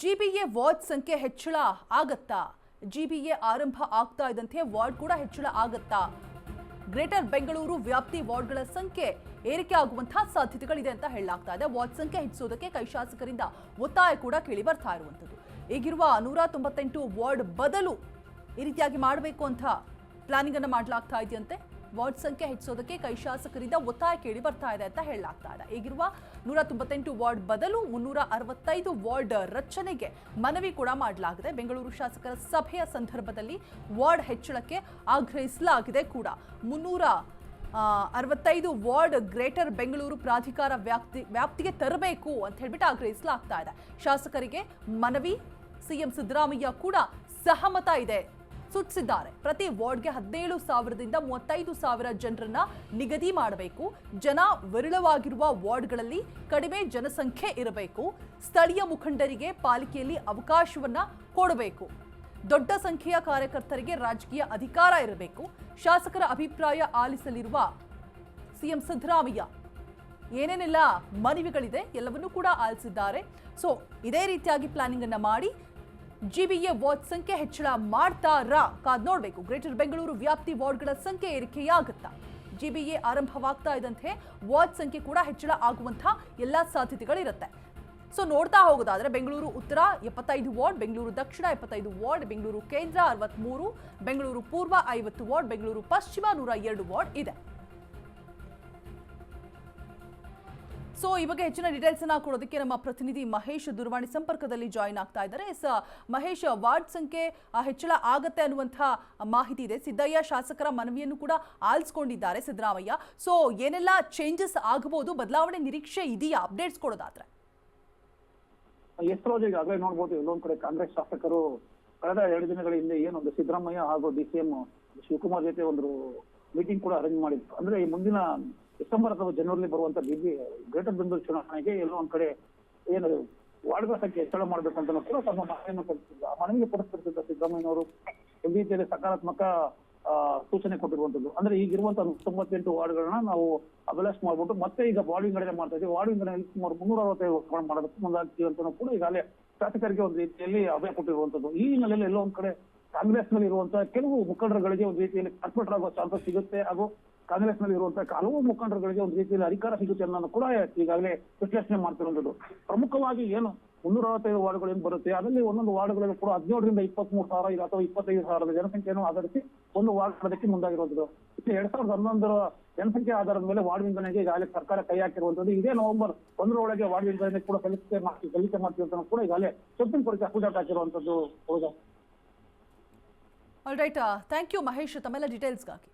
GBA ward ಸಂಖ್ಯೆ ಹೆಚ್ಚಳ ಆಗತ್ತಾ? ಜಿಬಿಎ ಆರಂಭ ಆಗ್ತಾ ಇದ್ದಂತೆ ವಾರ್ಡ್ ಕೂಡ ಹೆಚ್ಚಳ ಆಗತ್ತಾ? ಗ್ರೇಟರ್ ಬೆಂಗಳೂರು ವ್ಯಾಪ್ತಿ ವಾರ್ಡ್ಗಳ ಸಂಖ್ಯೆ ಏರಿಕೆ ಆಗುವಂತಹ ಸಾಧ್ಯತೆಗಳಿದೆ ಅಂತ ಹೇಳಲಾಗ್ತಾ ಇದೆ. ವಾರ್ಡ್ ಸಂಖ್ಯೆ ಹೆಚ್ಚಿಸೋದಕ್ಕೆ ಕೈ ಶಾಸಕರಿಂದ ಒತ್ತಾಯ ಕೂಡ ಕೇಳಿ ಬರ್ತಾ ಇರುವಂಥದ್ದು. ಈಗಿರುವ ನೂರ ತೊಂಬತ್ತೆಂಟು ವಾರ್ಡ್ ಬದಲು ಈ ರೀತಿಯಾಗಿ ಮಾಡಬೇಕು ಅಂತ ಪ್ಲಾನಿಂಗ್ ಅನ್ನು ಮಾಡಲಾಗ್ತಾ ಇದೆಯಂತೆ? ವಾರ್ಡ್ ಸಂಖ್ಯೆ ಹೆಚ್ಚಿಸೋದಕ್ಕೆ ಕೈ ಶಾಸಕರಿಂದ ಒತ್ತಾಯ ಕೇಳಿ ಬರ್ತಾ ಇದೆ ಅಂತ ಹೇಳಲಾಗ್ತಾ ಇದೆ. ಈಗಿರುವ ನೂರ ತೊಂಬತ್ತೆಂಟು ವಾರ್ಡ್ ಬದಲು ಮುನ್ನೂರ ಅರವತ್ತೈದು ವಾರ್ಡ್ ರಚನೆಗೆ ಮನವಿ ಕೂಡ ಮಾಡಲಾಗಿದೆ. ಬೆಂಗಳೂರು ಶಾಸಕರ ಸಭೆಯ ಸಂದರ್ಭದಲ್ಲಿ ವಾರ್ಡ್ ಹೆಚ್ಚಳಕ್ಕೆ ಆಗ್ರಹಿಸಲಾಗಿದೆ ಕೂಡ. ಮುನ್ನೂರ ಅರವತ್ತೈದು ವಾರ್ಡ್ ಗ್ರೇಟರ್ ಬೆಂಗಳೂರು ಪ್ರಾಧಿಕಾರ ವ್ಯಾಪ್ತಿ, ವ್ಯಾಪ್ತಿಗೆ ತರಬೇಕು ಅಂತ ಹೇಳ್ಬಿಟ್ಟು ಆಗ್ರಹಿಸಲಾಗ್ತಾ ಇದೆ. ಶಾಸಕರಿಗೆ ಮನವಿ, ಸಿಎಂ ಸಿದ್ದರಾಮಯ್ಯ ಕೂಡ ಸಹಮತ ಇದೆ. ಸೂಚಿಸಿದ್ದಾರೆ ಪ್ರತಿ ವಾರ್ಡ್ಗೆ ಹದಿನೇಳು ಸಾವಿರದಿಂದ ಮೂವತ್ತೈದು ಸಾವಿರ ಜನರನ್ನ ನಿಗದಿ ಮಾಡಬೇಕು. ಜನ ವಿರಳವಾಗಿರುವ ವಾರ್ಡ್ಗಳಲ್ಲಿ ಕಡಿಮೆ ಜನಸಂಖ್ಯೆ ಇರಬೇಕು. ಸ್ಥಳೀಯ ಮುಖಂಡರಿಗೆ ಪಾಲಿಕೆಯಲ್ಲಿ ಅವಕಾಶವನ್ನ ಕೊಡಬೇಕು. ದೊಡ್ಡ ಸಂಖ್ಯೆಯ ಕಾರ್ಯಕರ್ತರಿಗೆ ರಾಜಕೀಯ ಅಧಿಕಾರ ಇರಬೇಕು. ಶಾಸಕರ ಅಭಿಪ್ರಾಯ ಆಲಿಸಲಿರುವ ಸಿಎಂ ಸಿದ್ದರಾಮಯ್ಯ, ಏನೇನೆಲ್ಲ ಮನವಿಗಳಿದೆ ಎಲ್ಲವನ್ನೂ ಕೂಡ ಆಲಿಸಿದ್ದಾರೆ. ಸೊ ಇದೇ ರೀತಿಯಾಗಿ ಪ್ಲಾನಿಂಗ್ ಅನ್ನ ಮಾಡಿ ಜಿಬಿಎ ವಾರ್ಡ್ ಸಂಖ್ಯೆ ಹೆಚ್ಚಳ ಮಾಡ್ತಾರಾ ಕಾದ್ ನೋಡಬೇಕು. ಗ್ರೇಟರ್ ಬೆಂಗಳೂರು ವ್ಯಾಪ್ತಿ ವಾರ್ಡ್ಗಳ ಸಂಖ್ಯೆ ಏರಿಕೆಯಾಗುತ್ತಾ? ಜಿಬಿಎ ಆರಂಭವಾಗ್ತಾ ಇದ್ದಂತೆ ವಾರ್ಡ್ ಸಂಖ್ಯೆ ಕೂಡ ಹೆಚ್ಚಳ ಆಗುವಂತಹ ಎಲ್ಲ ಸಾಧ್ಯತೆಗಳಿರುತ್ತೆ. ಸೊ ನೋಡ್ತಾ ಹೋಗೋದಾದ್ರೆ ಬೆಂಗಳೂರು ಉತ್ತರ ಎಪ್ಪತ್ತೈದು ವಾರ್ಡ್, ಬೆಂಗಳೂರು ದಕ್ಷಿಣ ಎಪ್ಪತ್ತೈದು ವಾರ್ಡ್, ಬೆಂಗಳೂರು ಕೇಂದ್ರ ಅರವತ್ಮೂರು, ಬೆಂಗಳೂರು ಪೂರ್ವ ಐವತ್ತು ವಾರ್ಡ್, ಬೆಂಗಳೂರು ಪಶ್ಚಿಮ ನೂರ ಎರಡು ವಾರ್ಡ್ ಇದೆ. ಸೊ ಈ ಬಗ್ಗೆ ಹೆಚ್ಚಿನ ಡೀಟೇಲ್ಸ್ ಅನ್ನ ಕೊಡೋದಕ್ಕೆ ನಮ್ಮ ಪ್ರತಿನಿಧಿ ಮಹೇಶ್ ದೂರವಾಣಿ ಸಂಪರ್ಕದಲ್ಲಿ ಜಾಯಿನ್ ಆಗ್ತಾ ಇದ್ದಾರೆ. ಸ ಮಹೇಶ್, ವಾರ್ಡ್ ಸಂಖ್ಯೆ ಹೆಚ್ಚಳ ಆಗತ್ತೆ ಅನ್ನುವಂತಹ ಮಾಹಿತಿ ಇದೆ. ಸಿದ್ದಯ್ಯ ಶಾಸಕರ ಮನವಿಯನ್ನು ಕೂಡ ಆಲಿಸ್ಕೊಂಡಿದ್ದಾರೆ ಸಿದ್ದರಾಮಯ್ಯ. ಸೊ ಏನೆಲ್ಲ ಚೇಂಜಸ್ ಆಗಬಹುದು ಬದಲಾವಣೆ ನಿರೀಕ್ಷೆ ಇದೆಯಾ? ಅಪ್ಡೇಟ್ಸ್ ಕೊಡೋದಾದ್ರೆ. ಎಷ್ಟು ಈಗಾಗಲೇ ನೋಡ್ಬೋದು ಎಲ್ಲೊಂದ್ ಕಡೆ ಕಾಂಗ್ರೆಸ್ ಶಾಸಕರು ಕಳೆದ ಎರಡು ದಿನಗಳ ಹಿಂದೆ ಏನೊಂದು ಸಿದ್ದರಾಮಯ್ಯ ಹಾಗೂ ಡಿ ಸಿ ಎಂ ಶಿವಕುಮಾರ್ ಜೊತೆ ಒಂದು ಮೀಟಿಂಗ್ ಕೂಡ ಅರೇಂಜ್ ಮಾಡಿದ್ರು. ಅಂದ್ರೆ ಈ ಮುಂದಿನ ಡಿಸೆಂಬರ್ ಅಥವಾ ಜನವರಿ ಬರುವಂತ ಬಿಜೆ ಗ್ರೇಟರ್ ಬೆಂಗಳೂರು ಚುನಾವಣೆಗೆ ಎಲ್ಲೋ ಒಂದ್ ಕಡೆ ಏನು ವಾರ್ಡ್ಗಳ ಸಂಖ್ಯೆ ಹೆಚ್ಚಳ ಮಾಡ್ಬೇಕಂತ ಕೂಡ ತಮ್ಮ ಮನವಿಯನ್ನು ಕೊಡ್ತಿದ್ದ ಆ ಮನವಿಗೆ ಪುರಸ್ಕರಿಸಿದ ಸಿದ್ದರಾಮಯ್ಯನವರು ರೀತಿಯಲ್ಲಿ ಸಕಾರಾತ್ಮಕ ಸೂಚನೆ ಕೊಟ್ಟಿರುವಂತದ್ದು ಅಂದ್ರೆ ಈಗಿರುವಂತ ತೊಂಬತ್ತೆಂಟು ವಾರ್ಡ್ಗಳನ್ನ ನಾವು ಅಬಲಾಸ್ ಮಾಡ್ಬಿಟ್ಟು ಮತ್ತೆ ಈಗ ವಾರ್ಡ್ ವಿಂಗಡಣೆ ಮಾಡ್ತಾ ಇದ್ದೀವಿ. ವಾರ್ಡ್ ವಿಂಗಡಣೆ ಸುಮಾರು ಮುನ್ನೂರ ಅರವತ್ತೈದು ಮಾಡೋದಕ್ಕೆ ಮುಂದಾಗ್ತೀವಿ ಅಂತ ಕೂಡ ಈಗಾಗಲೇ ಶಾಸಕರಿಗೆ ಒಂದು ರೀತಿಯಲ್ಲಿ ಅಭಯ ಕೊಟ್ಟಿರುವಂತದ್ದು ಈ ಹಿನ್ನೆಲೆಯಲ್ಲಿ ಎಲ್ಲೋ ಒಂದ್ ಕಡೆ ಕಾಂಗ್ರೆಸ್ನಲ್ಲಿ ಇರುವಂತಹ ಕೆಲವು ಮುಖಂಡರುಗಳಿಗೆ ಒಂದು ರೀತಿಯಲ್ಲಿ ಕಾರ್ಪೊರೇಟರ್ ಆಗೋ ಚಾನ್ಸಸ್ ಸಿಗುತ್ತೆ. ಹಾಗೂ ಕಾಂಗ್ರೆಸ್ನಲ್ಲಿ ಇರುವಂತಹ ಹಲವು ಮುಖಂಡರುಗಳಿಗೆ ಒಂದು ರೀತಿಯಲ್ಲಿ ಅಧಿಕಾರ ಸಿಗುತ್ತೆ ಅನ್ನೋದು ಕೂಡ ಈಗಾಗಲೇ ವಿಶ್ಲೇಷಣೆ ಮಾಡ್ತಿರುವಂತದ್ದು ಪ್ರಮುಖವಾಗಿ ಏನು ಮುನ್ನೂರ ಅರವತ್ತೈದು ವಾರ್ಡ್ಗಳು ಏನು ಬರುತ್ತೆ, ಅದರಲ್ಲಿ ಒಂದೊಂದು ವಾರ್ಡ್ಗಳಲ್ಲಿ ಕೂಡ ಹದಿನೇಳರಿಂದ ಇಪ್ಪತ್ಮೂರು ಸಾವಿರ ಇಲ್ಲ ಅಥವಾ ಇಪ್ಪತ್ತೈದು ಸಾವಿರದ ಜನಸಂಖ್ಯೆಯನ್ನು ಆಧರಿಸಿ ಒಂದು ವಾರ್ಡ್ ಮಾಡೋದಕ್ಕೆ ಮುಂದಾಗಿರುವಂಥದ್ದು ಎರಡ್ ಸಾವಿರದ ಹನ್ನೊಂದರ ಜನಸಂಖ್ಯೆ ಆಧಾರದ ಮೇಲೆ ವಾರ್ಡ್ ವಿಂಗಡಣೆಗೆ ಈಗಾಗಲೇ ಸರ್ಕಾರ ಕೈ ಹಾಕಿರುವಂತದ್ದು ಇದೇ ನವೆಂಬರ್ ಒಂದರೊಳಗೆ ವಾರ್ಡ್ ವಿಂಗಡಣೆ ಕೂಡ ಸಲ್ಲಿಕೆ ಮಾಡಿ ಸಲ್ಲಿಕೆ ಮಾಡ್ತಿರೋದನ್ನು ಕೂಡ ಈಗಾಗಲೇ ಸುಪ್ರೀಂ ಕೋರ್ಟ್ಗೆ ಅಫಿಡಾಟ್ ಹಾಕಿರುವಂತದ್ದು ಹೌದಾ? All right thank you Mahesh. ತಮ್ಮೆಲ್ಲ ಡೀಟೇಲ್ಸ್ಗಾಗಿ